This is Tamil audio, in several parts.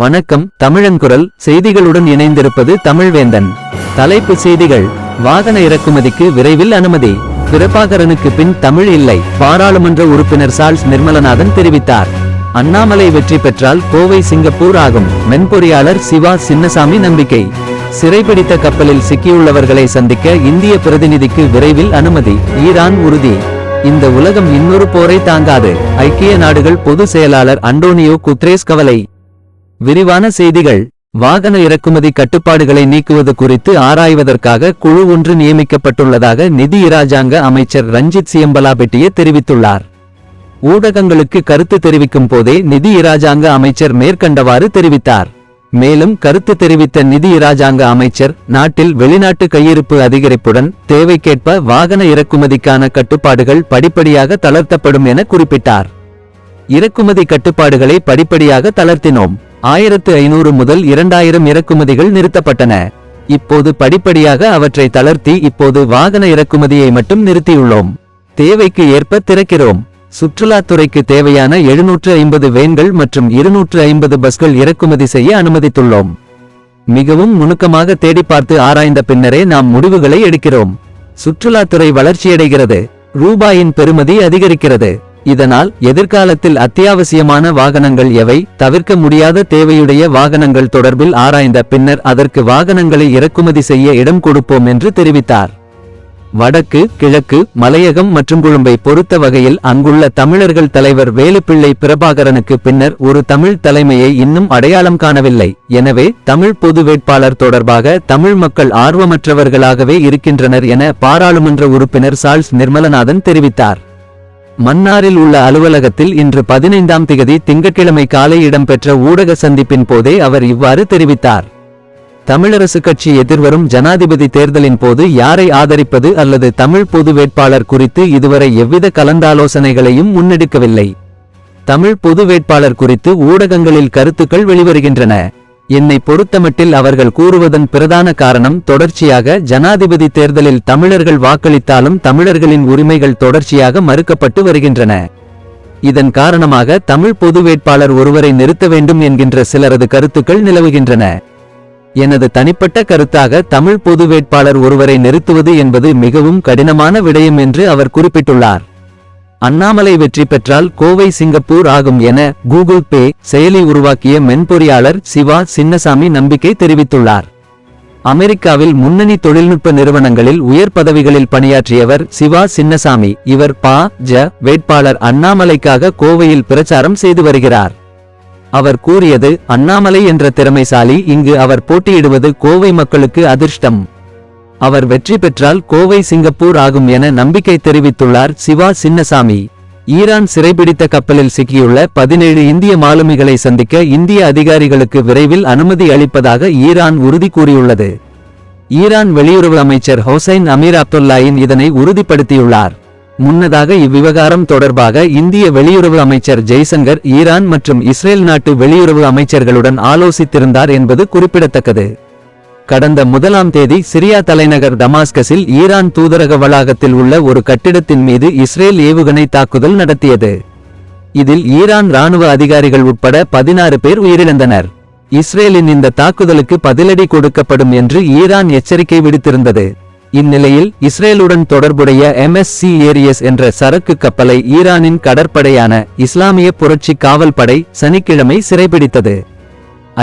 வணக்கம் தமிழன்குரல் செய்திகளுடன் இணைந்திருப்பது தமிழ்வேந்தன். தலைப்பு செய்திகள். வாகன இறக்குமதிக்கு விரைவில் அனுமதி. பிரபாகரனுக்கு பின் தமிழ் இல்லை. பாராளுமன்ற உறுப்பினர் சால்ஸ் நிர்மலநாதன் தெரிவித்தார். அண்ணாமலை வெற்றி பெற்றால் கோவை சிங்கப்பூர் ஆகும். மென்பொறியாளர் சிவா சின்னசாமி நம்பிக்கை. சிறைபிடித்த கப்பலில் சிக்கியுள்ளவர்களை சந்திக்க இந்திய பிரதிநிதிக்கு விரைவில் அனுமதி. ஈரான் உறுதி. இந்த உலகம் இன்னொரு போரை தாங்காது. ஐக்கிய நாடுகள் பொது செயலாளர் அண்டோனியோ குத்ரேஸ் கவலை. விரிவான செய்திகள். வாகன இறக்குமதி கட்டுப்பாடுகளை நீக்குவது குறித்து ஆராய்வதற்காக குழு ஒன்று நியமிக்கப்பட்டுள்ளதாக நிதி இராஜாங்க அமைச்சர் ரஞ்சித் சியம்பலாபெட்டியே தெரிவித்துள்ளார். ஊடகங்களுக்கு கருத்து தெரிவிக்கும் போதே நிதி இராஜாங்க அமைச்சர் மேற்கண்டவாறு தெரிவித்தார். மேலும் கருத்து தெரிவித்த நிதி இராஜாங்க அமைச்சர் நாட்டில் வெளிநாட்டு கையிருப்பு அதிகரிப்புடன் தேவைக்கேற்ப வாகன இறக்குமதிக்கான கட்டுப்பாடுகள் படிப்படியாக தளர்த்தப்படும் என குறிப்பிட்டார். இறக்குமதி கட்டுப்பாடுகளை படிப்படியாக தளர்த்தினோம். ஆயிரத்து ஐநூறு முதல் இரண்டாயிரம் இறக்குமதிகள் நிறுத்தப்பட்டன. இப்போது படிப்படியாக அவற்றை தளர்த்தி இப்போது வாகன இறக்குமதியை மட்டும் நிறுத்தியுள்ளோம். தேவைக்கு ஏற்ப திறக்கிறோம். சுற்றுலாத்துறைக்கு தேவையான எழுநூற்று ஐம்பது வேன்கள் மற்றும் இருநூற்று ஐம்பது பஸ்கள் இறக்குமதி செய்ய அனுமதித்துள்ளோம். மிகவும் நுணுக்கமாக தேடி பார்த்து ஆராய்ந்த பின்னரே நாம் முடிவுகளை எடுக்கிறோம். சுற்றுலாத்துறை வளர்ச்சியடைகிறது. ரூபாயின் பெறுமதி அதிகரிக்கிறது. இதனால் எதிர்காலத்தில் அத்தியாவசியமான வாகனங்கள் எவை? தவிர்க்க முடியாத தேவையுடைய வாகனங்கள் தொடர்பில் ஆராய்ந்த பின்னர் அதற்கு வாகனங்களை இறக்குமதி செய்ய இடம் கொடுப்போம் என்று தெரிவித்தார். வடக்கு கிழக்கு மலையகம் மற்றும் குழும்பை பொறுத்த வகையில் அங்குள்ள தமிழர்கள் தலைவர் வேலுப்பிள்ளை பிரபாகரனுக்கு பின்னர் ஒரு தமிழ் தலைமையை இன்னும் அடையாளம் காணவில்லை. எனவே தமிழ் பொது வேட்பாளர் தொடர்பாக தமிழ் மக்கள் ஆர்வமற்றவர்களாகவே இருக்கின்றனர் என பாராளுமன்ற உறுப்பினர் சால்ஸ் நிர்மலநாதன் தெரிவித்தார். மன்னாரில் உள்ள அலுவலகத்தில் இன்று பதினைந்தாம் திகதி திங்கட்கிழமை காலை இடம்பெற்ற ஊடக சந்திப்பின் போதே அவர் இவ்வாறு தெரிவித்தார். தமிழரசு கட்சி எதிர்வரும் ஜனாதிபதி தேர்தலின் போது யாரை ஆதரிப்பது அல்லது தமிழ் பொது வேட்பாளர் குறித்து இதுவரை எவ்வித கலந்தாலோசனைகளையும் முன்னெடுக்கவில்லை. தமிழ் பொது வேட்பாளர் குறித்து ஊடகங்களில் கருத்துக்கள் வெளிவருகின்றன. என்னை பொறுத்தமட்டில் அவர்கள் கூறுவதன் பிரதான காரணம் தொடர்ச்சியாக ஜனாதிபதி தேர்தலில் தமிழர்கள் வாக்களித்தாலும் தமிழர்களின் உரிமைகள் தொடர்ச்சியாக மறுக்கப்பட்டு வருகின்றன. இதன் காரணமாக தமிழ் பொது வேட்பாளர் ஒருவரை நிறுத்த வேண்டும் என்கின்ற சிலரது கருத்துக்கள் நிலவுகின்றன. எனது தனிப்பட்ட கருத்தாக தமிழ் பொது வேட்பாளர் ஒருவரை நிறுத்துவது என்பது மிகவும் கடினமான விடயம் என்று அவர் குறிப்பிட்டுள்ளார். அண்ணாமலை வெற்றி பெற்றால் கோவை சிங்கப்பூர் ஆகும் என கூகுள் பே செயலி உருவாக்கிய மென்பொறியாளர் சிவா சின்னசாமி நம்பிக்கை தெரிவித்துள்ளார். அமெரிக்காவில் முன்னணி தொழில்நுட்ப நிறுவனங்களில் உயர் பதவிகளில் பணியாற்றியவர் சிவா சின்னசாமி. இவர் பா. ஜ. வேட்பாளர் அண்ணாமலைக்காக கோவையில் பிரச்சாரம் செய்து வருகிறார். அவர் கூறியது அண்ணாமலை என்ற திறமைசாலி இங்கு அவர் போட்டியிடுவது கோவை மக்களுக்கு அதிர்ஷ்டம். அவர் வெற்றி பெற்றால் கோவை சிங்கப்பூர் ஆகும் என நம்பிக்கை தெரிவித்துள்ளார் சிவா சின்னசாமி. ஈரான் சிறைபிடித்த கப்பலில் சிக்கியுள்ள பதினேழு இந்திய மாலுமிகளை சந்திக்க இந்திய அதிகாரிகளுக்கு விரைவில் அனுமதி அளிப்பதாக ஈரான் உறுதி கூறியுள்ளது. ஈரான் வெளியுறவு அமைச்சர் ஹொசைன் அமீர் அப்துல்லாயின் இதனை உறுதிப்படுத்தியுள்ளார். முன்னதாக இவ்விவகாரம் தொடர்பாக இந்திய வெளியுறவு அமைச்சர் ஜெய்சங்கர் ஈரான் மற்றும் இஸ்ரேல் நாட்டு வெளியுறவு அமைச்சர்களுடன் ஆலோசித்திருந்தார் என்பது குறிப்பிடத்தக்கது. கடந்த முதலாம் தேதி சிரியா தலைநகர் டமாஸ்கஸில் ஈரான் தூதரக வளாகத்தில் உள்ள ஒரு கட்டிடத்தின் மீது இஸ்ரேல் ஏவுகணை தாக்குதல் நடத்தியது. இதில் ஈரான் ராணுவ அதிகாரிகள் உட்பட பதினாறு பேர் உயிரிழந்தனர். இஸ்ரேலின் இந்த தாக்குதலுக்கு பதிலடி கொடுக்கப்படும் என்று ஈரான் எச்சரிக்கை விடுத்திருந்தது. இந்நிலையில் இஸ்ரேலுடன் தொடர்புடைய எம்எஸ்சி ஏரியஸ் என்ற சரக்கு கப்பலை ஈரானின் கடற்படையான இஸ்லாமிய புரட்சி காவல் படை சனிக்கிழமை சிறைபிடித்தது.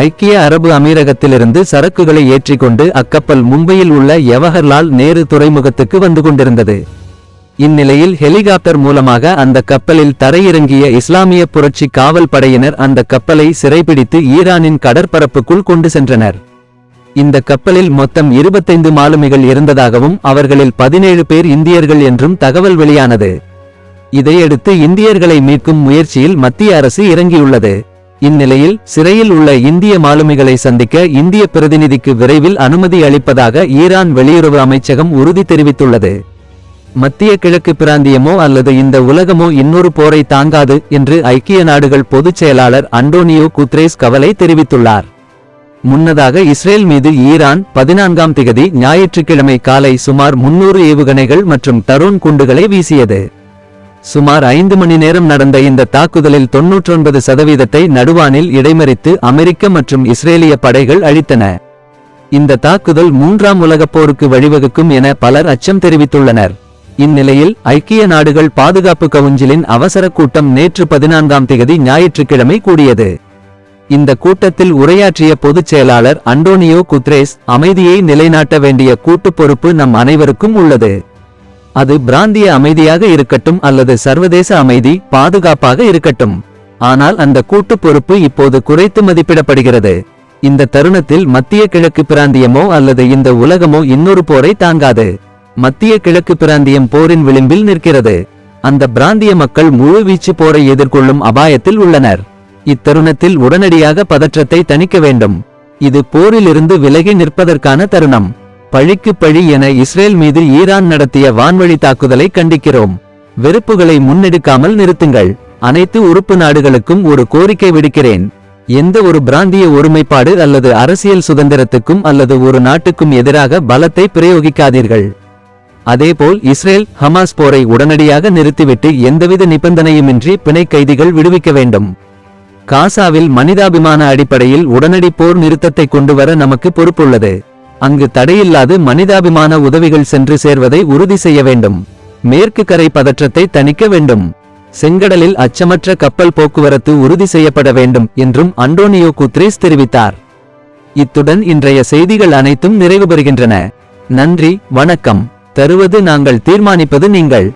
ஐக்கிய அரபு அமீரகத்திலிருந்து சரக்குகளை ஏற்றிக்கொண்டு அக்கப்பல் மும்பையில் உள்ள யவஹர்லால் நேரு துறைமுகத்துக்கு வந்து கொண்டிருந்தது. இந்நிலையில் ஹெலிகாப்டர் மூலமாக அந்த கப்பலில் தரையிறங்கிய இஸ்லாமிய புரட்சி காவல் படையினர் அந்த கப்பலை சிறைபிடித்து ஈரானின் கடற்பரப்புக்குள் கொண்டு சென்றனர். இந்த கப்பலில் மொத்தம் இருபத்தைந்து மாலுமிகள் இருந்ததாகவும் அவர்களில் பதினேழு பேர் இந்தியர்கள் என்றும் தகவல் வெளியானது. இதையடுத்து இந்தியர்களை மீட்கும் முயற்சியில் மத்திய அரசு இறங்கியுள்ளது. இந்நிலையில் சிறையில் உள்ள இந்திய மாலுமிகளை சந்திக்க இந்திய பிரதிநிதிக்கு விரைவில் அனுமதி அளிப்பதாக ஈரான் வெளியுறவு அமைச்சகம் உறுதி தெரிவித்துள்ளது. மத்திய கிழக்கு பிராந்தியமோ அல்லது இந்த உலகமோ இன்னொரு போரை தாங்காது என்று ஐக்கிய நாடுகள் பொதுச் செயலாளர் அண்டோனியோ குத்ரேஸ் கவலை தெரிவித்துள்ளார். முன்னதாக இஸ்ரேல் மீது ஈரான் பதினான்காம் திகதி ஞாயிற்றுக்கிழமை காலை சுமார் முன்னூறு ஏவுகணைகள் மற்றும் தருண் குண்டுகளை வீசியது. சுமார் ஐந்து மணி நேரம் நடந்த இந்த தாக்குதலில் தொன்னூற்றொன்பது சதவீதத்தை நடுவானில் இடைமறித்து அமெரிக்க மற்றும் இஸ்ரேலிய படைகள் அழித்தன. இந்த தாக்குதல் மூன்றாம் உலகப் போருக்கு வழிவகுக்கும் என பலர் அச்சம் தெரிவித்துள்ளனர். இந்நிலையில் ஐக்கிய நாடுகள் பாதுகாப்பு கவுன்சிலின் அவசர கூட்டம் நேற்று பதினான்காம் திகதி ஞாயிற்றுக்கிழமை கூடியது. இந்த கூட்டத்தில் உரையாற்றிய பொதுச் செயலாளர் அண்டோனியோ குத்ரேஸ் அமைதியை நிலைநாட்ட வேண்டிய கூட்டுப் பொறுப்பு நம் அனைவருக்கும் உள்ளது. அது பிராந்திய அமைதியாக இருக்கட்டும் அல்லது சர்வதேச அமைதி பாதுகாப்பாக இருக்கட்டும். ஆனால் அந்த கூட்டுப் பொறுப்பு இப்போது குறைத்து மதிப்பிடப்படுகிறது. இந்த தருணத்தில் மத்திய கிழக்கு பிராந்தியமோ அல்லது இந்த உலகமோ இன்னொரு போரை தாங்காது. மத்திய கிழக்கு பிராந்தியம் போரின் விளிம்பில் நிற்கிறது. அந்த பிராந்திய மக்கள் முழு வீச்சு போரை எதிர்கொள்ளும் அபாயத்தில் உள்ளனர். இத்தருணத்தில் உடனடியாக பதற்றத்தை தணிக்க வேண்டும். இது போரிலிருந்து விலகி நிற்பதற்கான தருணம். பழிக்கு பழி என இஸ்ரேல் மீது ஈரான் நடத்திய வான்வழி தாக்குதலை கண்டிக்கிறோம். வெறுப்புகளை முன்னெடுக்காமல் நிறுத்துங்கள். அனைத்து உறுப்பு நாடுகளுக்கும் ஒரு கோரிக்கை விடுக்கிறேன். எந்த ஒரு பிராந்திய ஒருமைப்பாடு அல்லது அரசியல் சுதந்திரத்துக்கும் அல்லது ஒரு நாட்டுக்கும் எதிராக பலத்தை பிரயோகிக்காதீர்கள். அதேபோல் இஸ்ரேல் ஹமாஸ் போரை உடனடியாக நிறுத்திவிட்டு எந்தவித நிபந்தனையுமின்றி பிணை கைதிகள் விடுவிக்க வேண்டும். காசாவில் மனிதாபிமான அடிப்படையில் உடனடி போர் நிறுத்தத்தை கொண்டுவர நமக்கு பொறுப்புள்ளது. அங்கு தடையில்லாது மனிதாபிமான உதவிகள் சென்று சேர்வதை உறுதி செய்ய வேண்டும். மேற்கு கரை பதற்றத்தை தணிக்க வேண்டும். செங்கடலில் அச்சமற்ற கப்பல் போக்குவரத்து உறுதி செய்யப்பட வேண்டும் என்றும் அண்டோனியோ குத்ரேஸ் தெரிவித்தார். இத்துடன் இன்றைய செய்திகள் அனைத்தும் நிறைவு பெறுகின்றன. நன்றி வணக்கம். தருவது நாங்கள் தீர்மானிப்பது நீங்கள்.